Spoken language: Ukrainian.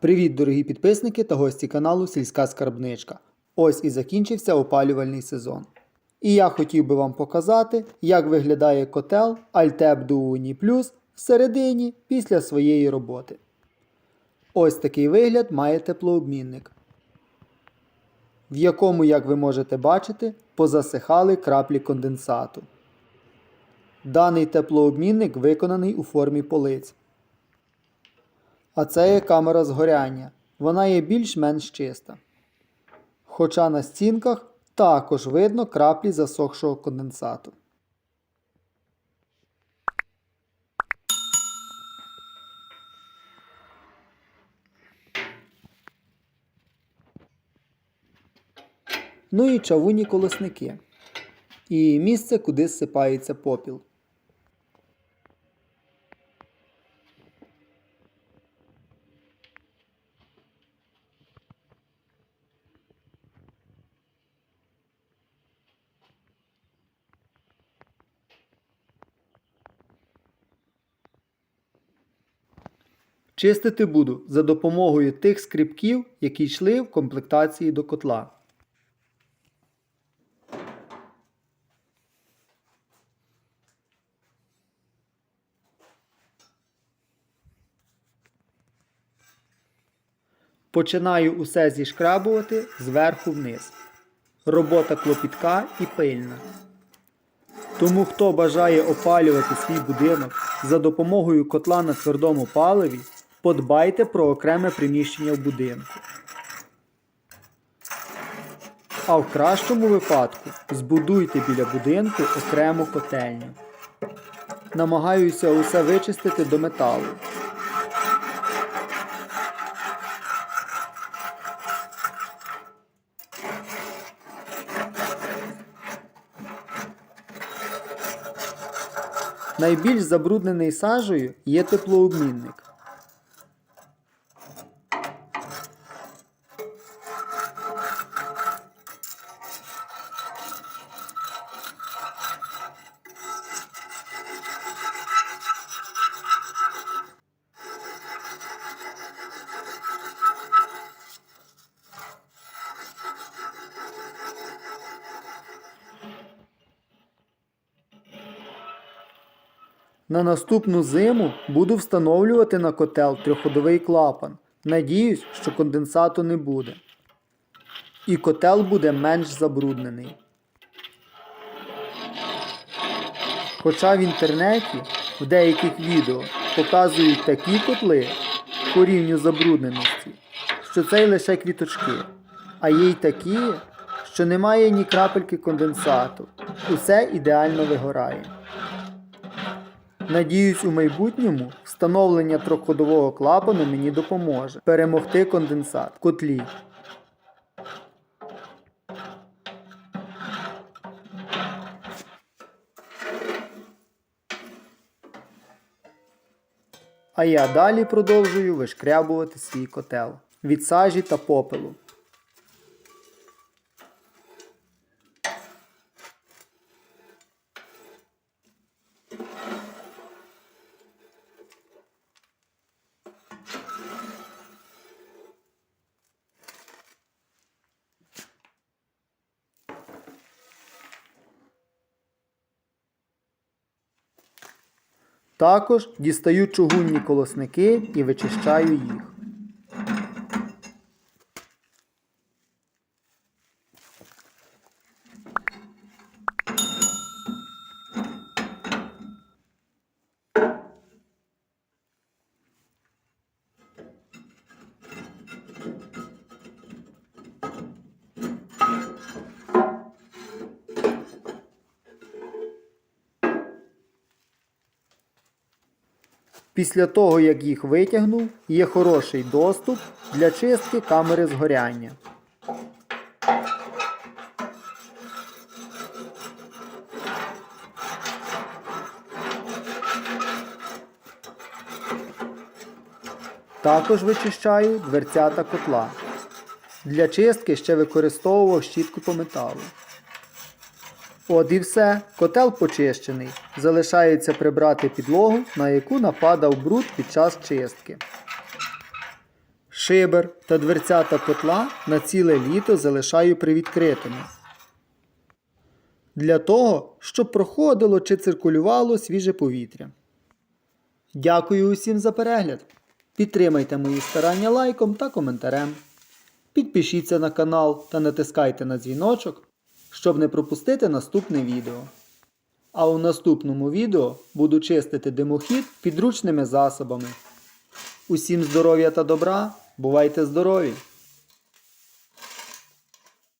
Привіт, дорогі підписники та гості каналу Сільська Скарбничка. Ось і закінчився опалювальний сезон. І я хотів би вам показати, як виглядає котел Altep Duo Plus всередині після своєї роботи. Ось такий вигляд має теплообмінник, в якому, як ви можете бачити, позасихали краплі конденсату. Даний теплообмінник виконаний у формі полиць. А це є камера згоряння. Вона є більш-менш чиста. Хоча на стінках також видно краплі засохшого конденсату. Ну і чавунні колосники. І місце, куди зсипається попіл. Чистити буду за допомогою тих скрипків, які йшли в комплектації до котла. Починаю усе зішкрабувати зверху вниз. Робота клопітка і пильна. Тому хто бажає опалювати свій будинок за допомогою котла на твердому паливі, подбайте про окреме приміщення в будинку. А в кращому випадку збудуйте біля будинку окрему котельню. Намагаюся усе вичистити до металу. Найбільш забруднений сажею є теплообмінник. На наступну зиму буду встановлювати на котел трьохходовий клапан. Надіюсь, що конденсату не буде. І котел буде менш забруднений. Хоча в інтернеті в деяких відео показують такі котли по рівню забрудненості, що це лише квіточки, а є й такі, що немає ні крапельки конденсату. Усе ідеально вигорає. Надіюсь, у майбутньому встановлення трьохходового клапану мені допоможе перемогти конденсат в котлі. А я далі продовжую вишкрябувати свій котел від сажі та попелу. Також дістаю чугунні колосники і вичищаю їх. Після того, як їх витягнув, є хороший доступ для чистки камери згоряння. Також вичищаю дверцята котла. Для чистки ще використовував щітку по металу. От і все, котел почищений. Залишається прибрати підлогу, на яку нападав бруд під час чистки. шибер та дверцята котла на ціле літо залишаю привідкритими. Для того, щоб проходило чи циркулювало свіже повітря. Дякую усім за перегляд. Підтримайте мої старання лайком та коментарем. Підпишіться на канал та натискайте на дзвіночок, щоб не пропустити наступне відео. А у наступному відео буду чистити димохід підручними засобами. Усім здоров'я та добра, бувайте здорові!